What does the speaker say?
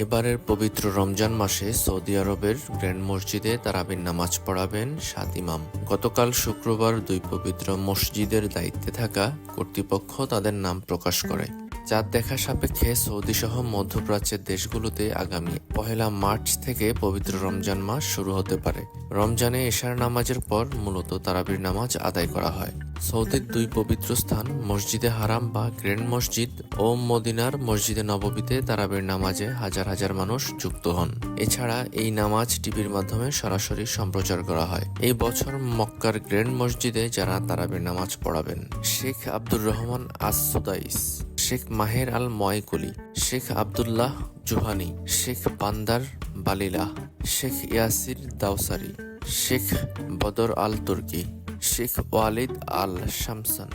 এবারের পবিত্র রমজান মাসে সৌদি আরবের গ্র্যান্ড মসজিদে তারাবির নামাজ পড়াবেন সাত ইমাম। গতকাল শুক্রবার দুই পবিত্র মসজিদের দায়িত্বে থাকা কর্তৃপক্ষ তাদের নাম প্রকাশ করে। চাঁদ দেখা সাপেক্ষে সৌদি সহ মধ্যপ্রাচ্যের দেশগুলোতে আগামী পহেলা মার্চ থেকে পবিত্র রমজান মাস শুরু হতে পারে। রমজানে এশার নামাজের পর মূলত তারাবির নামাজ আদায় করা হয়। সৌদির দুই পবিত্র স্থান, মসজিদে হারাম বা গ্র্যান্ড মসজিদ ও মদিনার মসজিদে নববীতে তারাবির নামাজে হাজার হাজার মানুষ যুক্ত হন। এছাড়া এই নামাজ টিভির মাধ্যমে সরাসরি সম্প্রচার করা হয়। এই বছর মক্কার গ্র্যান্ড মসজিদে যারা তারাবির নামাজ পড়াবেন, শেখ আব্দুর রহমান আসুদাইস শেখ মাহের আল ময়কুলি, শেখ আবদুল্লাহ জুহানি, শেখ বান্দার বালিলা, শেখ ইয়াসির দাউসারি শেখ বদর আল তুর্কি, শেখ ওয়ালিদ আল শামসান।